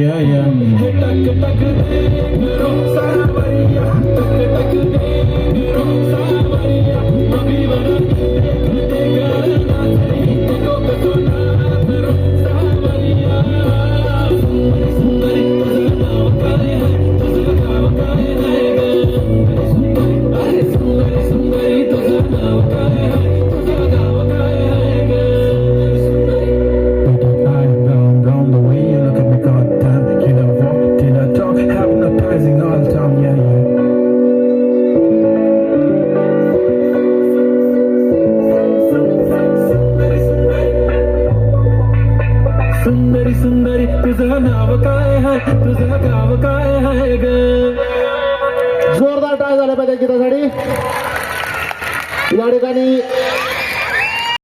yeah, yeah. तुझं नाव काय आहे? तुझं गाव काय आहे ग? जोरदार टाळ झाला पाहिजे गीतासाठी. या ठिकाणी